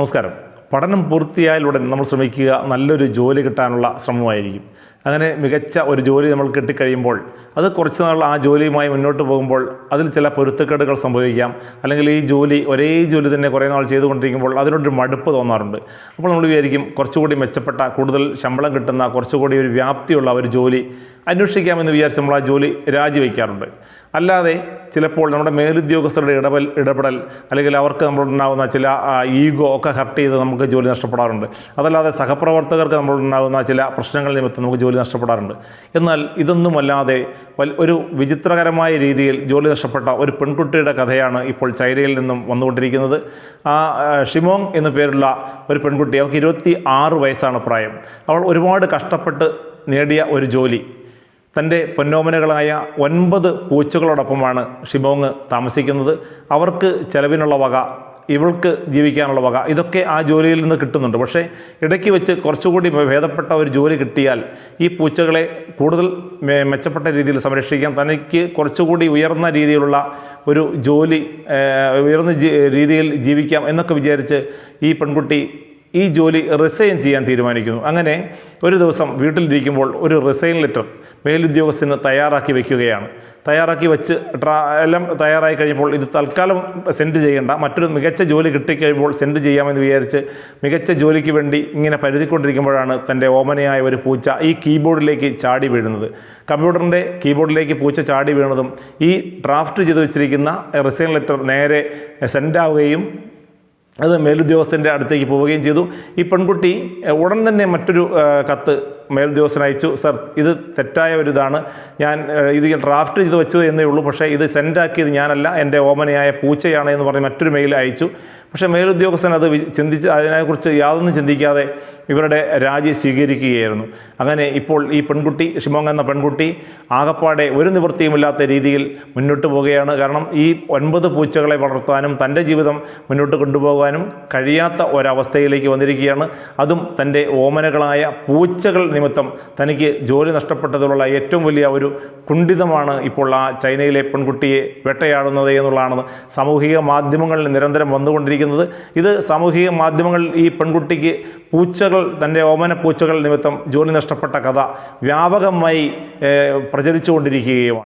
നമസ്കാരം. പഠനം പൂർത്തിയായാലുടൻ നമ്മൾ ശ്രമിക്കുക നല്ലൊരു ജോലി കിട്ടാനുള്ള ശ്രമമായിരിക്കും. അങ്ങനെ മികച്ച ഒരു ജോലി നമ്മൾ കിട്ടിക്കഴിയുമ്പോൾ അത് കുറച്ച് നാൾ ആ ജോലിയുമായി മുന്നോട്ട് പോകുമ്പോൾ അതിൽ ചില പൊരുത്തക്കേടുകൾ സംഭവിക്കാം. അല്ലെങ്കിൽ ഈ ജോലി ഒരേ ജോലി തന്നെ കുറേ നാൾ ചെയ്തുകൊണ്ടിരിക്കുമ്പോൾ അതിനോടൊരു മടുപ്പ് തോന്നാറുണ്ട്. അപ്പോൾ നമ്മൾ വിചാരിക്കും കുറച്ചുകൂടി മെച്ചപ്പെട്ട കൂടുതൽ ശമ്പളം കിട്ടുന്ന കുറച്ചുകൂടി ഒരു വ്യാപ്തിയുള്ള ഒരു ജോലി അന്വേഷിക്കാമെന്ന് വിചാരിച്ച് നമ്മൾ ആ ജോലി രാജിവെക്കാറുണ്ട്. അല്ലാതെ ചിലപ്പോൾ നമ്മുടെ മേലുദ്യോഗസ്ഥരുടെ ഇടപെൽ ഇടപെടൽ അല്ലെങ്കിൽ അവർക്ക് നമ്മളുണ്ടാകുന്ന ചില ഈഗോ ഒക്കെ ഹർട്ട് ചെയ്ത് നമുക്ക് ജോലി നഷ്ടപ്പെടാറുണ്ട്. അതല്ലാതെ സഹപ്രവർത്തകർക്ക് നമ്മളുണ്ടാകുന്ന ചില പ്രശ്നങ്ങൾ നിമിത്തം നമുക്ക് ജോലി നഷ്ടപ്പെടാറുണ്ട്. എന്നാൽ ഇതൊന്നുമല്ലാതെ ഒരു വിചിത്രകരമായ രീതിയിൽ ജോലി നഷ്ടപ്പെട്ട ഒരു പെൺകുട്ടിയുടെ കഥയാണ് ഇപ്പോൾ ചൈനയിൽ നിന്നും വന്നുകൊണ്ടിരിക്കുന്നത്. ആ, ഷിമോങ് എന്നു പേരുള്ള ഒരു പെൺകുട്ടി അവൾക്ക് ഇരുപത്തി ആറ് വയസ്സാണ് പ്രായം. അവൾ ഒരുപാട് കഷ്ടപ്പെട്ട് നേടിയ ഒരു ജോലി. തന്റെ പൊന്നോമനകളായ ഒൻപത് പൂച്ചകളോടൊപ്പമാണ് ഷിമോങ് താമസിക്കുന്നത്. അവർക്ക് ചെലവിനുള്ള വക ഇവൾക്ക് ജീവിക്കാനുള്ള വക. ഇതൊക്കെ ആ ജോലിയിൽ നിന്ന് കിട്ടുന്നുണ്ട്. പക്ഷേ ഇടയ്ക്ക് വെച്ച് കുറച്ചുകൂടി ഭേദപ്പെട്ട ഒരു ജോലി കിട്ടിയാൽ ഈ പൂച്ചകളെ കൂടുതൽ മെച്ചപ്പെട്ട രീതിയിൽ സംരക്ഷിക്കാൻ തനിക്ക് കുറച്ചുകൂടി ഉയർന്ന രീതിയിലുള്ള ഒരു ജോലി ഉയർന്ന രീതിയിൽ ജീവിക്കാം എന്നൊക്കെ വിചാരിച്ച് ഈ പെൺകുട്ടി ഈ ജോലി റിസൈൻ ചെയ്യാൻ തീരുമാനിക്കുന്നു. അങ്ങനെ ഒരു ദിവസം വീട്ടിലിരിക്കുമ്പോൾ ഒരു റിസൈൻ ലെറ്റർ മേലുദ്യോഗസ്ഥന് തയ്യാറാക്കി വയ്ക്കുകയാണ് തയ്യാറാക്കി വെച്ച് ട്രാ എല്ലാം തയ്യാറായി കഴിയുമ്പോൾ ഇത് തൽക്കാലം സെൻഡ് ചെയ്യേണ്ട. മറ്റൊരു മികച്ച ജോലി കിട്ടിക്കഴിയുമ്പോൾ സെൻഡ് ചെയ്യാമെന്ന് വിചാരിച്ച് മികച്ച ജോലിക്ക് വേണ്ടി ഇങ്ങനെ പരുതിക്കൊണ്ടിരിക്കുമ്പോഴാണ് തന്റെ ഓമനയായ ഒരു പൂച്ച ഈ കീബോർഡിലേക്ക് ചാടി വീഴുന്നത്. കമ്പ്യൂട്ടറിന്റെ കീബോർഡിലേക്ക് പൂച്ച ചാടി വീണതും ഈ ഡ്രാഫ്റ്റ് ചെയ്ത് വെച്ചിരിക്കുന്ന റിസൈൻ ലെറ്റർ നേരെ സെൻഡ് ആവുകയും അത് മേലുദ്യോഗസ്ഥന്റെ അടുത്തേക്ക് പോവുകയും ചെയ്തു. ഈ പെൺകുട്ടി ഉടൻ തന്നെ മറ്റൊരു കത്ത് മേലുദ്യോഗസ്ഥൻ അയച്ചു. സർ ഇത് തെറ്റായ ഒരു ഇതാണ്. ഞാൻ ഇത് ഡ്രാഫ്റ്റ് ചെയ്ത് വെച്ചു എന്നേ ഉള്ളൂ. പക്ഷേ ഇത് സെൻഡാക്കിയത് ഞാനല്ല. എന്റെ ഓമനയായ പൂച്ചയാണ് എന്ന് പറഞ്ഞ് മറ്റൊരു മെയിൽ അയച്ചു. പക്ഷേ മേലുദ്യോഗസ്ഥൻ അത് ചിന്തിച്ച് അതിനെക്കുറിച്ച് യാതൊന്നും ചിന്തിക്കാതെ ഇവരുടെ രാജി സ്വീകരിക്കുകയായിരുന്നു. അങ്ങനെ ഇപ്പോൾ ഈ പെൺകുട്ടി ഷിമോങ് എന്ന പെൺകുട്ടി ആകപ്പാടെ ഒരു നിവൃത്തിയുമില്ലാത്ത രീതിയിൽ മുന്നോട്ട് പോവുകയാണ്. കാരണം ഈ ഒൻപത് പൂച്ചകളെ വളർത്താനും തന്റെ ജീവിതം മുന്നോട്ട് കൊണ്ടുപോകാനും കഴിയാത്ത ഒരവസ്ഥയിലേക്ക് വന്നിരിക്കുകയാണ്. അതും തന്റെ ഓമനകളായ പൂച്ചകൾ നിമിത്തം തനിക്ക് ജോലി നഷ്ടപ്പെട്ടതിലുള്ള ഏറ്റവും വലിയ ഒരു കുണ്ഠിതമാണ് ഇപ്പോൾ ആ ചൈനയിലെ പെൺകുട്ടിയെ വേട്ടയാടുന്നത് എന്നുള്ളതാണ്. സാമൂഹിക മാധ്യമങ്ങളിൽ നിരന്തരം വന്നുകൊണ്ടിരിക്കുന്നത് ഇത് സാമൂഹിക മാധ്യമങ്ങളിൽ ഈ പെൺകുട്ടിക്ക് പൂച്ചകൾ തന്റെ ഓമന പൂച്ചകൾ നിമിത്തം ജോലി നഷ്ടപ്പെട്ട കഥ വ്യാപകമായി പ്രചരിച്ചുകൊണ്ടിരിക്കുകയുമാണ്.